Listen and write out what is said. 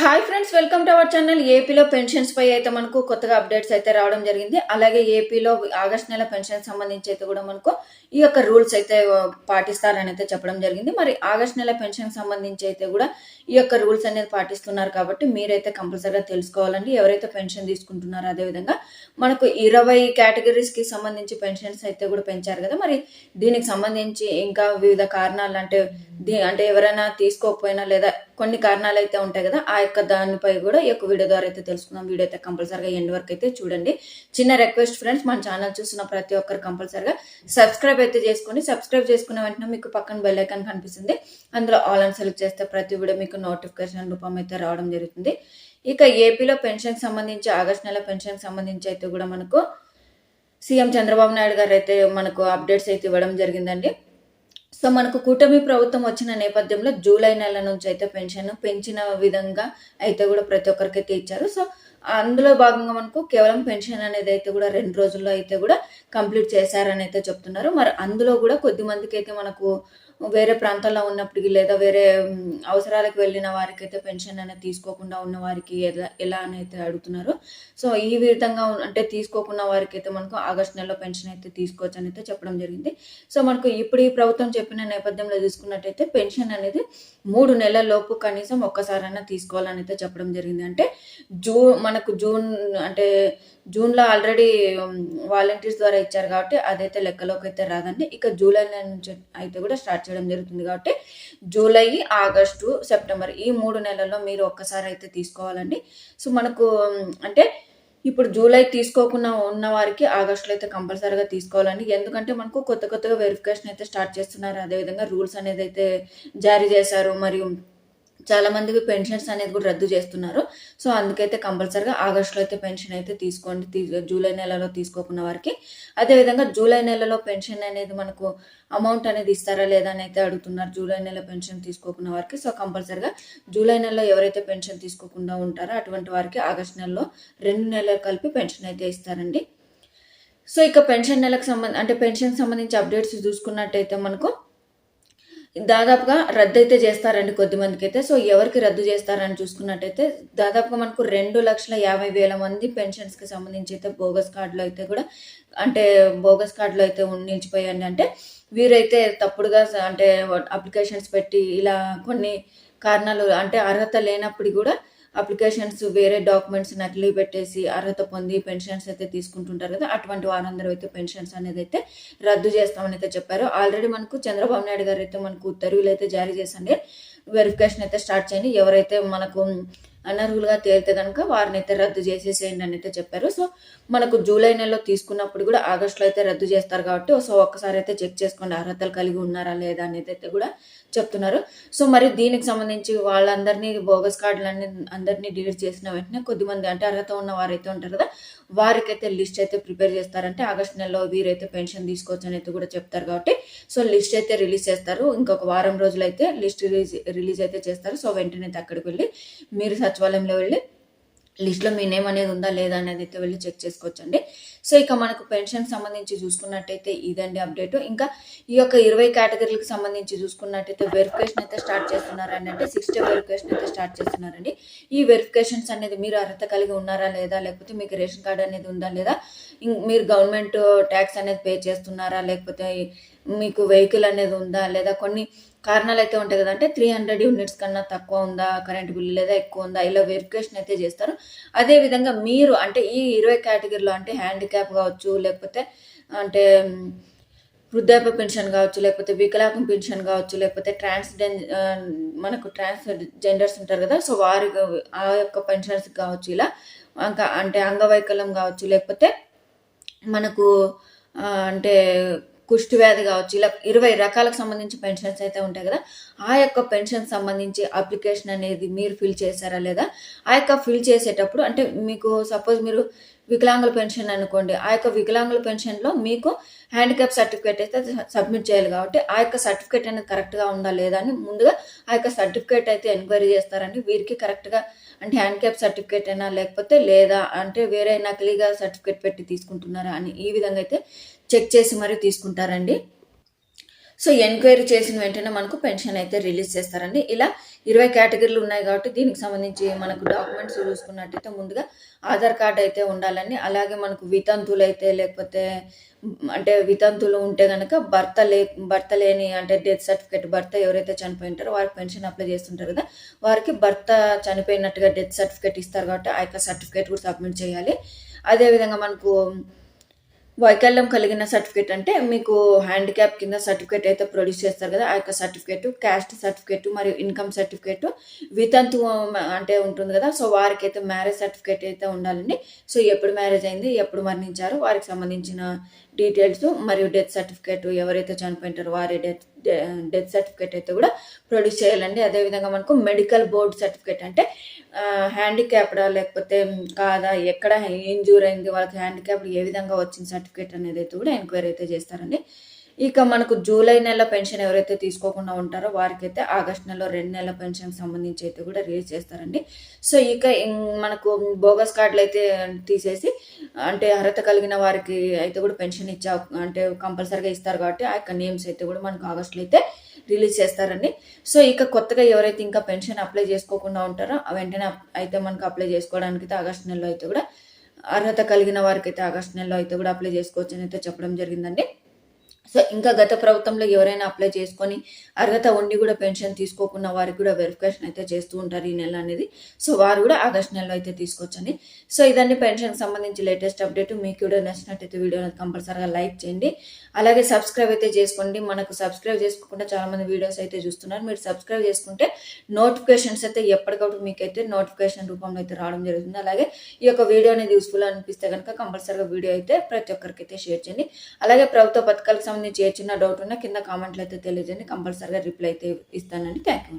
Hi friends welcome to our channel. ఏపీలో pensions పై అయితే మనకు కొత్తగా అప్డేట్స్ అయితే రావడం జరిగింది. అలాగే ఏపీలో ఆగస్ట్ నెల పెన్షన్ సంబంధించి అయితే కూడా మనకు ఈ యొక్క రూల్స్ అయితే పాటిస్తారని అయితే చెప్పడం జరిగింది. మరి ఆగస్ట్ నెల పెన్షన్ సంబంధించి అయితే కూడా ఈ యొక్క రూల్స్ అనేది పాటిస్తున్నారు కాబట్టి మీరైతే కంపల్సరీగా తెలుసుకోవాలండి. ఎవరైతే పెన్షన్ తీసుకుంటున్నారో అదేవిధంగా మనకు ఇరవై కేటగిరీస్కి సంబంధించి పెన్షన్స్ అయితే కూడా పెంచారు కదా. మరి దీనికి సంబంధించి ఇంకా వివిధ కారణాలు అంటే దీ- అంటే ఎవరైనా తీసుకోకపోయినా లేదా కొన్ని కారణాలు అయితే ఉంటాయి కదా ఆ యొక్క దానిపై కూడా ఈ యొక్క వీడియో ద్వారా అయితే తెలుసుకుందాం. వీడియో అయితే కంపల్సరీగా ఎండ్ వరకు అయితే చూడండి. చిన్న రిక్వెస్ట్ ఫ్రెండ్స్ మన ఛానల్ చూసిన ప్రతి ఒక్కరు కంపల్సరీగా సబ్స్క్రైబ్ అయితే చేసుకోండి. సబ్స్క్రైబ్ చేసుకున్న వెంటనే మీకు పక్కన బెల్ ఐకాన్ కనిపిస్తుంది. అందులో ఆల్ అని సెలెక్ట్ చేస్తే ప్రతి వీడియో మీకు నోటిఫికేషన్ రూపం అయితే రావడం జరుగుతుంది. ఇక ఏపీలో పెన్షన్కి సంబంధించి ఆగస్ట్ నెల పెన్షన్ సంబంధించి అయితే కూడా మనకు సీఎం చంద్రబాబు నాయుడు గారు అయితే మనకు అప్డేట్స్ అయితే ఇవ్వడం జరిగిందండి. సో మనకు కూటమి ప్రభుత్వం వచ్చిన నేపథ్యంలో జూలై నెల నుంచి అయితే పెన్షన్ పెంచిన విధంగా అయితే కూడా ప్రతి ఒక్కరికి అయితే ఇచ్చారు. సో అందులో భాగంగా మనకు కేవలం పెన్షన్ అనేది అయితే కూడా రెండు రోజుల్లో అయితే కూడా కంప్లీట్ చేశారని అయితే చెప్తున్నారు. మరి అందులో కూడా కొద్ది మందికి అయితే మనకు వేరే ప్రాంతాల్లో ఉన్నప్పటికీ లేదా వేరే అవసరాలకు వెళ్ళిన వారికి అయితే పెన్షన్ అనేది తీసుకోకుండా ఉన్న వారికి ఎలా ఎలా అని అయితే అడుగుతున్నారు. సో ఈ విధంగా అంటే తీసుకోకున్న వారికి అయితే మనకు ఆగస్ట్ నెలలో పెన్షన్ అయితే తీసుకోవచ్చు అని అయితే చెప్పడం జరిగింది. సో మనకు ఇప్పుడు ఈ ప్రభుత్వం చెప్పిన నేపథ్యంలో చూసుకున్నట్టయితే పెన్షన్ అనేది మూడు నెలల లోపు కనీసం ఒక్కసారైనా తీసుకోవాలని అయితే చెప్పడం జరిగింది. అంటే జూ మనకు జూన్ అంటే జూన్లో ఆల్రెడీ వాలంటీర్స్ ద్వారా ఇచ్చారు కాబట్టి అదైతే లెక్కలోకి అయితే రాదండి. ఇక జూలై నుంచి అయితే కూడా స్టార్ట్ చేయడం జరుగుతుంది కాబట్టి జూలై ఆగస్టు సెప్టెంబర్ ఈ మూడు నెలల్లో మీరు ఒక్కసారి అయితే తీసుకోవాలండి. సో మనకు అంటే ఇప్పుడు జూలై తీసుకోకుండా ఉన్న వారికి ఆగస్టులో అయితే కంపల్సరీగా తీసుకోవాలండి. ఎందుకంటే మనకు కొత్త కొత్తగా వెరిఫికేషన్ అయితే స్టార్ట్ చేస్తున్నారు. అదేవిధంగా రూల్స్ అనేది అయితే జారీ చేశారు. మరియు చాలా మందికి పెన్షన్స్ అనేది కూడా రద్దు చేస్తున్నారు. సో అందుకైతే కంపల్సరీగా ఆగస్టులో అయితే పెన్షన్ అయితే తీసుకోండి. జూలై నెలలో తీసుకోకున్న వారికి. అదేవిధంగా జూలై నెలలో పెన్షన్ అనేది మనకు అమౌంట్ అనేది ఇస్తారా లేదా అని అయితే అడుగుతున్నారు. జూలై నెల పెన్షన్ తీసుకోకున్న వారికి. సో కంపల్సరీగా జూలై నెలలో ఎవరైతే పెన్షన్ తీసుకోకుండా ఉంటారో అటువంటి వారికి ఆగస్ట్ నెలలో రెండు నెలలు కలిపి పెన్షన్ అయితే ఇస్తారండి. సో ఇక పెన్షన్ నెలకు సంబంధ అంటే పెన్షన్ సంబంధించి అప్డేట్స్ చూసుకున్నట్టయితే మనకు దాదాపుగా రద్దు అయితే చేస్తారండి కొద్దిమందికి అయితే సో ఎవరికి రద్దు చేస్తారని చూసుకున్నట్టయితే దాదాపుగా మనకు రెండు లక్షల యాభై వేల మంది పెన్షన్స్కి సంబంధించి అయితే బోగస్ కార్డులో అయితే కూడా అంటే బోగస్ కార్డులో అయితే నిలిచిపోయాయండి. అంటే వీరైతే తప్పుడుగా అంటే అప్లికేషన్స్ పెట్టి ఇలా కొన్ని కారణాలు అంటే అర్హత లేనప్పుడు కూడా అప్లికేషన్స్ వేరే డాక్యుమెంట్స్ నకిలీ పెట్టేసి అర్హత పొంది పెన్షన్స్ అయితే తీసుకుంటుంటారు కదా అటువంటి వారందరూ అయితే పెన్షన్స్ అనేది అయితే రద్దు చేస్తామని అయితే చెప్పారు. ఆల్రెడీ మనకు చంద్రబాబు నాయుడు గారు అయితే మనకు ఉత్తర్వులు అయితే జారీ చేసండి వెరిఫికేషన్ అయితే స్టార్ట్ చేయండి. ఎవరైతే మనకు అనర్హులుగా తేలితే కనుక వారిని అయితే రద్దు చేసేసేయండి అని అయితే చెప్పారు. సో మనకు జూలై నెలలో తీసుకున్నప్పుడు కూడా ఆగస్టులో అయితే రద్దు చేస్తారు కాబట్టి సో ఒక్కసారి అయితే చెక్ చేసుకోండి అర్హతలు కలిగి ఉన్నారా లేదా అనేది అయితే కూడా చెప్తున్నారు. సో మరి దీనికి సంబంధించి వాళ్ళందరినీ బోగస్ కార్డులన్నీ అందరినీ డిలీట్ చేసిన వెంటనే కొద్దిమంది అంటే అర్హత ఉన్న వారైతే ఉంటారు కదా వారికైతే లిస్ట్ అయితే ప్రిపేర్ చేస్తారంటే ఆగస్ట్ నెలలో వీరైతే పెన్షన్ తీసుకోవచ్చు అని అయితే కూడా చెప్తారు కాబట్టి సో లిస్ట్ అయితే రిలీజ్ చేస్తారు. ఇంకొక వారం రోజులు అయితే లిస్ట్ రిలీజ్ రిలీజ్ అయితే చేస్తారు. సో వెంటనే అక్కడికి వెళ్ళి మీరు సచివాలయంలో వెళ్ళి లిస్ట్లో మీ నేమ్ అనేది ఉందా లేదా అనేది అయితే వెళ్ళి చెక్ చేసుకోవచ్చండి. సో ఇక మనకు పెన్షన్ సంబంధించి చూసుకున్నట్టయితే ఇదండి అప్డేట్. ఇంకా ఈ యొక్క ఇరవై కేటగిరీలకు సంబంధించి చూసుకున్నట్టయితే వెరిఫికేషన్ అయితే స్టార్ట్ చేస్తున్నారని అంటే సిక్స్ వెరిఫికేషన్ అయితే స్టార్ట్ చేస్తున్నారండి. ఈ వెరిఫికేషన్స్ అనేది మీరు అర్హత కలిగి ఉన్నారా లేదా లేకపోతే మీకు రేషన్ కార్డ్ అనేది ఉందా లేదా మీరు గవర్నమెంట్ uh, ట్యాక్స్ అనేది పే చేస్తున్నారా లేకపోతే మీకు వెహికల్ అనేది ఉందా? లేదా కొన్ని కారణాలు అయితే ఉంటాయి కదంటే త్రీ హండ్రెడ్ యూనిట్స్ కన్నా తక్కువ ఉందా? కరెంట్ బిల్లు లేదా ఎక్కువ ఉందా? ఇలా వెరిఫికేషన్ అయితే చేస్తారు. అదే విధంగా మీరు అంటే ఈ ఇరవై కేటగిరీలో అంటే హ్యాండిక్యాప్ కావచ్చు లేకపోతే అంటే వృద్ధాప్య పెన్షన్ కావచ్చు లేకపోతే వికలాంగం పెన్షన్ కావచ్చు లేకపోతే ట్రాన్స్ మనకు ట్రాన్స్ జెండర్స్ ఉంటారు కదా. సో వారి ఆ యొక్క పెన్షన్స్ కావచ్చు ఇలా. ఇంకా అంటే అంగవైకల్యం కావచ్చు లేకపోతే మనకు అంటే కుష్ఠవ్యాధి కావచ్చు ఇలా ఇరవై రకాలకు సంబంధించి పెన్షన్స్ అయితే ఉంటాయి కదా ఆ యొక్క పెన్షన్ సంబంధించి అప్లికేషన్ అనేది మీరు ఫిల్ చేశారా లేదా? ఆ యొక్క ఫిల్ చేసేటప్పుడు అంటే మీకు సపోజ్ మీరు వికలాంగుల పెన్షన్ అనుకోండి ఆ యొక్క వికలాంగుల పెన్షన్లో మీకు హ్యాండిక్యాప్ సర్టిఫికేట్ అయితే సబ్మిట్ చేయాలి కాబట్టి ఆ యొక్క సర్టిఫికేట్ అనేది కరెక్ట్గా ఉందా లేదా అని ముందుగా ఆ యొక్క సర్టిఫికేట్ అయితే ఎంక్వైరీ చేస్తారండి. వీరికి కరెక్ట్గా అంటే హ్యాండిక్యాప్ సర్టిఫికేట్ అయినా లేకపోతే లేదా అంటే వేరే నకిలీగా సర్టిఫికేట్ పెట్టి తీసుకుంటున్నారా అని ఈ విధంగా అయితే చెక్ చేసి మరీ తీసుకుంటారండి. సో ఎంక్వైరీ చేసిన వెంటనే మనకు పెన్షన్ అయితే రిలీజ్ చేస్తారండి. ఇలా ఇరవై కేటగిరీలు ఉన్నాయి కాబట్టి దీనికి సంబంధించి మనకు డాక్యుమెంట్స్ చూసుకున్నట్టయితే ముందుగా ఆధార్ కార్డ్ అయితే ఉండాలని అలాగే మనకు వితంతులు అయితే లేకపోతే అంటే వితంతులు ఉంటే కనుక భర్త లే భర్త లేని అంటే డెత్ సర్టిఫికేట్ భర్త ఎవరైతే చనిపోయి ఉంటారో వారికి పెన్షన్ అప్లై చేస్తుంటారు కదా వారికి భర్త చనిపోయినట్టుగా డెత్ సర్టిఫికేట్ ఇస్తారు కాబట్టి ఆ యొక్క సర్టిఫికేట్ కూడా సబ్మిట్ చేయాలి. అదేవిధంగా మనకు వైకల్యం కలిగిన సర్టిఫికేట్ అంటే మీకు హ్యాండిక్యాప్ కింద సర్టిఫికేట్ అయితే ప్రొడ్యూస్ చేస్తారు కదా ఆ యొక్క సర్టిఫికేట్ క్యాస్ట్ సర్టిఫికేట్ మరియు ఇన్కమ్ సర్టిఫికేట్ వితంతు అంటే ఉంటుంది కదా సో వారికి అయితే మ్యారేజ్ సర్టిఫికేట్ అయితే ఉండాలండి. సో ఎప్పుడు మ్యారేజ్ అయింది ఎప్పుడు మరణించారు వారికి సంబంధించిన డీటెయిల్స్ మరియు డెత్ సర్టిఫికేట్ ఎవరైతే చనిపోయింటారో వారి డెత్ డెత్ సర్టిఫికేట్ అయితే కూడా ప్రొడ్యూస్ చేయాలండి. అదేవిధంగా మనకు మెడికల్ బోర్డ్ సర్టిఫికేట్ అంటే హ్యాండిక్యాప్డా లేకపోతే కాదా ఎక్కడ ఇంజూర్ అయింది వాళ్ళకి హ్యాండిక్యాప్ ఏ విధంగా వచ్చిన సర్టిఫికేట్ అనేది అయితే కూడా ఎంక్వైరీ అయితే చేస్తారండి. ఇక మనకు జూలై నెల పెన్షన్ ఎవరైతే తీసుకోకుండా ఉంటారో వారికైతే ఆగస్ట్ నెలలో రెండు నెలల పెన్షన్ సంబంధించి అయితే కూడా రిలీజ్ చేస్తారండి. సో ఇక మనకు బోగస్ కార్డులు అయితే తీసేసి అంటే అర్హత కలిగిన వారికి అయితే కూడా పెన్షన్ ఇచ్చే అంటే కంపల్సరీగా ఇస్తారు కాబట్టి ఆ యొక్క నేమ్స్ అయితే కూడా మనకు ఆగస్టులో అయితే రిలీజ్ చేస్తారండి. సో ఇక కొత్తగా ఎవరైతే ఇంకా పెన్షన్ అప్లై చేసుకోకుండా ఉంటారో ఆ వెంటనే అయితే మనకు అప్లై చేసుకోవడానికి అయితే ఆగస్ట్ నెలలో అయితే కూడా అర్హత కలిగిన వారికి అయితే ఆగస్ట్ నెలలో అయితే కూడా అప్లై చేసుకోవచ్చు అని అయితే చెప్పడం జరిగిందండి. సో ఇంకా గత ప్రభుత్వంలో ఎవరైనా అప్లై చేసుకొని అర్హత ఉండి కూడా పెన్షన్ తీసుకోకున్న వారికి కూడా వెరిఫికేషన్ అయితే చేస్తూ ఉంటారు ఈ నెల అనేది. సో వారు కూడా ఆగస్ట్ నెలలో అయితే తీసుకోవచ్చండి. సో ఇదండి పెన్షన్కి సంబంధించి లేటెస్ట్ అప్డేట్. మీకు కూడా నచ్చినట్టయితే వీడియోని కంపల్సరీగా లైక్ చేయండి. అలాగే సబ్స్క్రైబ్ అయితే చేసుకోండి. మనకు సబ్స్క్రైబ్ చేసుకోకుండా చాలామంది వీడియోస్ అయితే చూస్తున్నారు. మీరు సబ్స్క్రైబ్ చేసుకుంటే నోటిఫికేషన్స్ అయితే ఎప్పటికప్పుడు మీకైతే నోటిఫికేషన్ రూపంలో అయితే రావడం జరుగుతుంది. అలాగే ఈ యొక్క వీడియో అనేది యూస్ఫుల్ అనిపిస్తే కనుక కంపల్సరీగా వీడియో అయితే ప్రతి ఒక్కరికి అయితే షేర్ చేయండి. అలాగే ప్రభుత్వ పథకాలకు సంబంధించి చేర్చిన డౌట్ ఉన్నా కింద కామెంట్లు అయితే తెలియజేయండి. కంపల్సరీగా రిప్లై అయితే ఇస్తానండి. Thank you